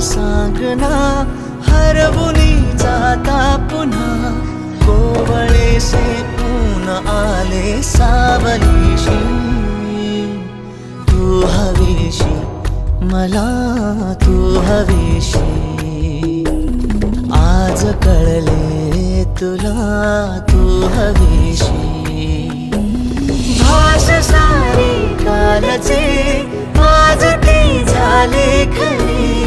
सांगना हरवुनी जाता पुन्हा. कोवळेसे ऊन आले सावलीशी. तू हवीशी मला तू हवीशी. आज कळले तुला तू हवीशी. भाष सारी कालचे आज ते झाले खरे.